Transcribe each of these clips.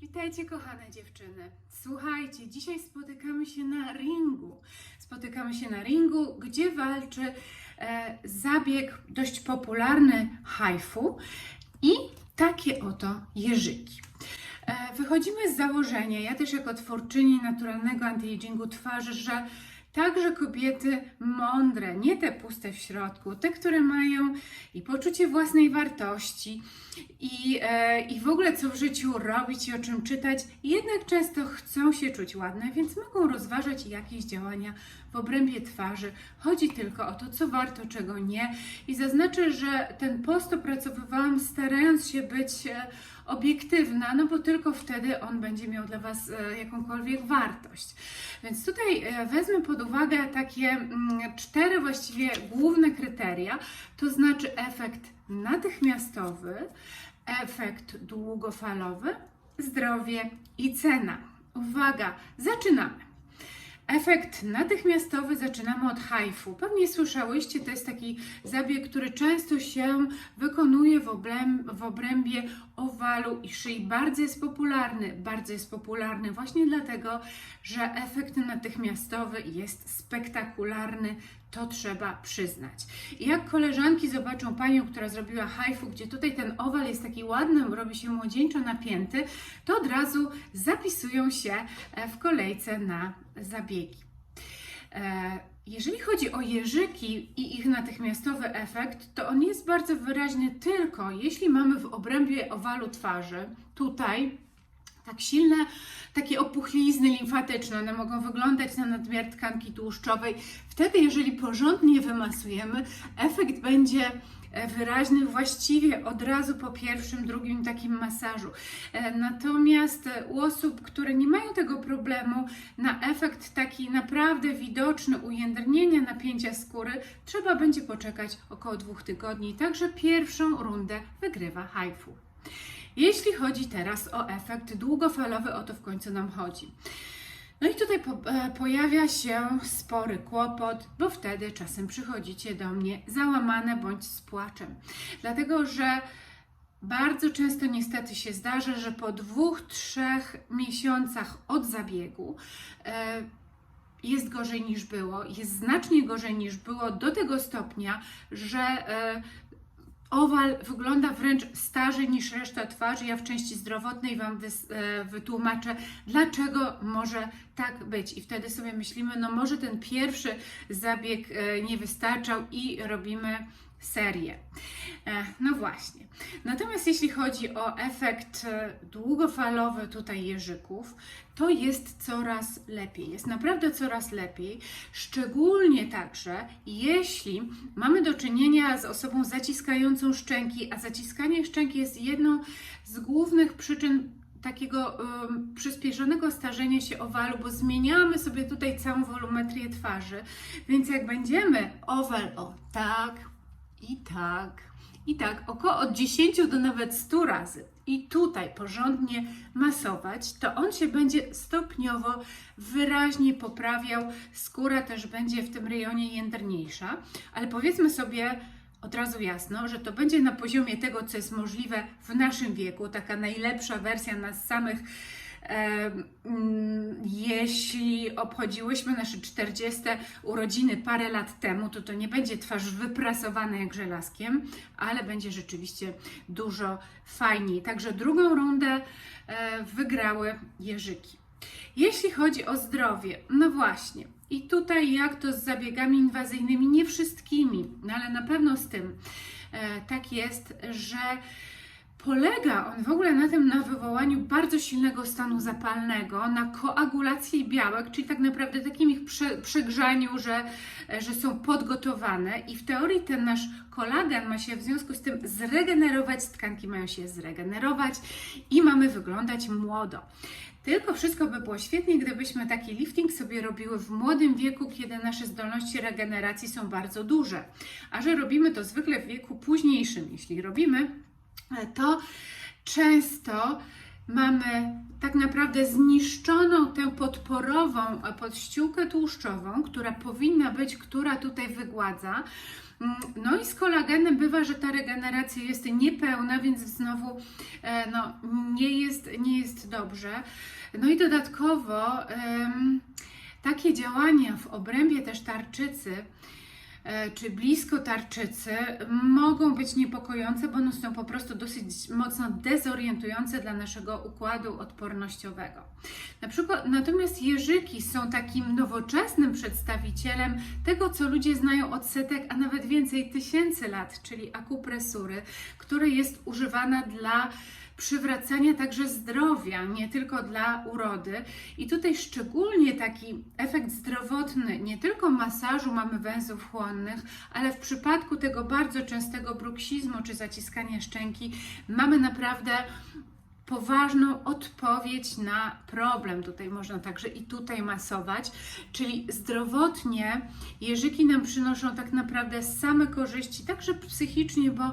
Witajcie, kochane dziewczyny. Słuchajcie, dzisiaj spotykamy się na ringu. Spotykamy się na ringu, gdzie walczy e, zabieg dość popularny haifu i takie oto jeżyki. E, wychodzimy z założenia, ja też jako twórczyni naturalnego anti-agingu twarzy, że także kobiety mądre, nie te puste w środku, te, które mają i poczucie własnej wartości, i, e, i w ogóle co w życiu robić i o czym czytać, jednak często chcą się czuć ładne, więc mogą rozważać jakieś działania w obrębie twarzy. Chodzi tylko o to, co warto, czego nie. I zaznaczę, że ten post opracowywałam starając się być e, obiektywna, no bo tylko wtedy on będzie miał dla Was e, jakąkolwiek wartość. Więc tutaj e, wezmę pod uwagę takie mm, cztery właściwie główne kryteria, to znaczy efekt natychmiastowy, efekt długofalowy, zdrowie i cena. Uwaga, zaczynamy. Efekt natychmiastowy zaczynamy od haifu. Pewnie słyszałyście, to jest taki zabieg, który często się wykonuje w obrębie owalu i szyi. Bardzo jest popularny, bardzo jest popularny właśnie dlatego, że efekt natychmiastowy jest spektakularny, to trzeba przyznać. I jak koleżanki zobaczą panią, która zrobiła haifu, gdzie tutaj ten owal jest taki ładny, robi się młodzieńczo napięty, to od razu zapisują się e, w kolejce na zabiegi. E, Jeżeli chodzi o jeżyki i ich natychmiastowy efekt, to on jest bardzo wyraźny tylko jeśli mamy w obrębie owalu twarzy, tutaj tak silne takie opuchlizny limfatyczne, one mogą wyglądać na nadmiar tkanki tłuszczowej. Wtedy, jeżeli porządnie wymasujemy, efekt będzie e, wyraźny właściwie od razu po pierwszym, drugim takim masażu. E, Natomiast e, u osób, które nie mają tego problemu, na efekt taki naprawdę widoczny ujędrnienia napięcia skóry, trzeba będzie poczekać około dwóch tygodni. Także pierwszą rundę wygrywa haifu. Jeśli chodzi teraz o efekt długofalowy, o to w końcu nam chodzi. No i tutaj po, e, pojawia się spory kłopot, bo wtedy czasem przychodzicie do mnie załamane bądź z płaczem. Dlatego, że bardzo często niestety się zdarza, że po dwóch, trzech miesiącach od zabiegu e, jest gorzej niż było, jest znacznie gorzej niż było do tego stopnia, że e, owal wygląda wręcz starzej niż reszta twarzy. Ja w części zdrowotnej Wam e, wytłumaczę, dlaczego może tak być. I wtedy sobie myślimy, no może ten pierwszy zabieg e, nie wystarczał i robimy serię. E, No właśnie. Natomiast jeśli chodzi o efekt e, długofalowy tutaj jeżyków, to jest coraz lepiej. Jest naprawdę coraz lepiej, szczególnie także jeśli mamy do czynienia z osobą zaciskającą szczęki, a zaciskanie szczęki jest jedną z głównych przyczyn takiego um, przyspieszonego starzenia się owalu, bo zmieniamy sobie tutaj całą wolumetrię twarzy, więc jak będziemy owal o tak i tak i tak około od 10 do nawet 100 razy i tutaj porządnie masować, to on się będzie stopniowo wyraźnie poprawiał. Skóra też będzie w tym rejonie jędrniejsza, ale powiedzmy sobie od razu jasno, że to będzie na poziomie tego, co jest możliwe w naszym wieku, taka najlepsza wersja nas samych. Mm, Jeśli obchodziłyśmy nasze 40 urodziny parę lat temu, to to nie będzie twarz wyprasowana jak żelazkiem, ale będzie rzeczywiście dużo fajniej. Także drugą rundę e, wygrały jeżyki. Jeśli chodzi o zdrowie, no właśnie. I tutaj jak to z zabiegami inwazyjnymi, nie wszystkimi, no ale na pewno z tym e, tak jest, że Polega on w ogóle na tym, na wywołaniu bardzo silnego stanu zapalnego, na koagulacji białek, czyli tak naprawdę takim ich prze, przegrzaniu, że, że są podgotowane i w teorii ten nasz kolagen ma się w związku z tym zregenerować, tkanki mają się zregenerować i mamy wyglądać młodo. Tylko wszystko by było świetnie, gdybyśmy taki lifting sobie robiły w młodym wieku, kiedy nasze zdolności regeneracji są bardzo duże. A że robimy to zwykle w wieku późniejszym, jeśli robimy, to często mamy tak naprawdę zniszczoną tę podporową e, podściółkę tłuszczową, która powinna być, która tutaj wygładza. Mm, No i z kolagenem bywa, że ta regeneracja jest niepełna, więc znowu e, no, nie, jest, nie jest dobrze. No i dodatkowo takie działania w obrębie też tarczycy czy blisko tarczycy mogą być niepokojące, bo one są po prostu dosyć mocno dezorientujące dla naszego układu odpornościowego. Na przykład, natomiast jeżyki są takim nowoczesnym przedstawicielem tego, co ludzie znają od setek, a nawet więcej tysięcy lat, czyli akupresury, która jest używana dla przywracania także zdrowia, nie tylko dla urody. I tutaj szczególnie taki efekt zdrowotny, nie tylko masażu mamy węzłów chłonnych, ale w przypadku tego bardzo częstego bruksizmu czy zaciskania szczęki mamy naprawdę poważną odpowiedź na problem. Tutaj można także i tutaj masować, czyli zdrowotnie jeżyki nam przynoszą tak naprawdę same korzyści, także psychicznie, bo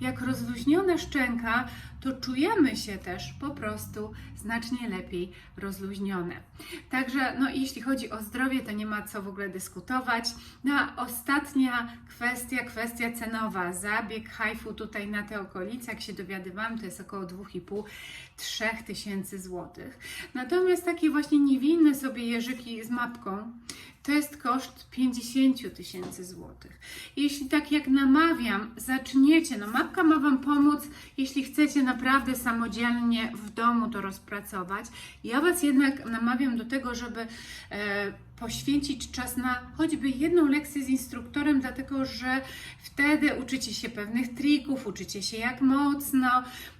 jak rozluźniona szczęka, to czujemy się też po prostu znacznie lepiej rozluźnione. Także, no jeśli chodzi o zdrowie, to nie ma co w ogóle dyskutować. No a ostatnia kwestia, kwestia cenowa. Zabieg hajfu tutaj na te okolice, jak się dowiadywałam, to jest około 2,5 3000 tysięcy złotych. Natomiast takie właśnie niewinne sobie jeżyki z mapką, to jest koszt 50 tysięcy złotych. Jeśli tak jak namawiam, zaczniecie, no mapka ma Wam pomóc, jeśli chcecie naprawdę samodzielnie w domu to rozpracować. Ja Was jednak namawiam do tego, żeby e, poświęcić czas na choćby jedną lekcję z instruktorem, dlatego że wtedy uczycie się pewnych trików, uczycie się jak mocno.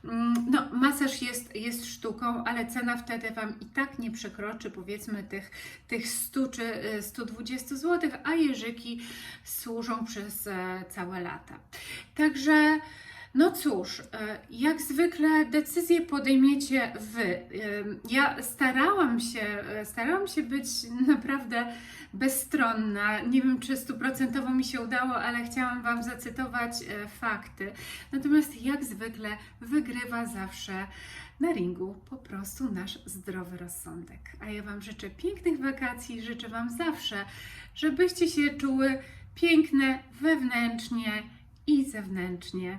Mm, No, masaż jest, jest sztuką, ale cena wtedy Wam i tak nie przekroczy powiedzmy tych, tych 100 czy y, 120 zł, a jeżyki służą przez e, całe lata. Także no cóż, e, jak zwykle decyzję podejmiecie Wy. E, Ja starałam się, e, starałam się być naprawdę bezstronna. Nie wiem, czy stuprocentowo mi się udało, ale chciałam Wam zacytować fakty. Natomiast jak zwykle wygrywa zawsze na ringu po prostu nasz zdrowy rozsądek. A ja Wam życzę pięknych wakacji, życzę Wam zawsze, żebyście się czuły piękne wewnętrznie i zewnętrznie.